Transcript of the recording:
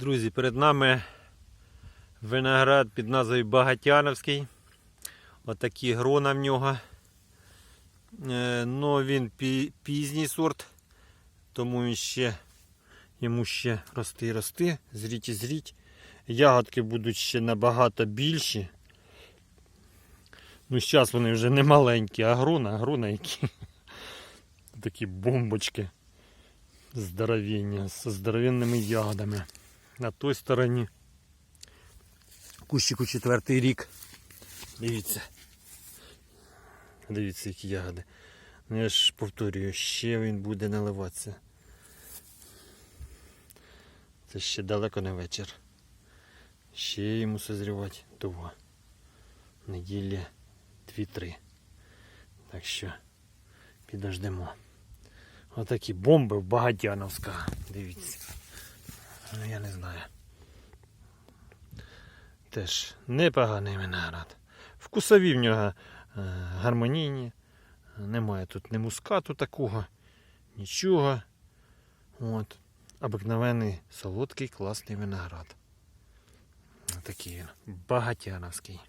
Друзі, перед нами виноград під назвою Багатяновський. Отакі грона в нього. Ну, він пізній сорт, тому він ще, йому ще рости і рости, зріть і зріть. Ягодки будуть ще набагато більші. Ну, зараз вони вже не маленькі, а грона, грона які. Такі бомбочки здоровенні, з здоровенними ягодами. На той стороні кущику четвертий рік. Дивіться. Дивіться, які ягоди. Ну я ж повторюю, ще він буде наливатися. Це ще далеко не вечір. Ще йому созрівати довго. Неділі дві-три. Так що підождемо. Отакі бомби в Багатяновська. Дивіться. Ну я не знаю. Теж непоганий виноград. Вкусові в нього е, гармонійні. Немає тут ні мускату такого, нічого. От. Обикновений солодкий класний виноград. Такий він. Багатяновський.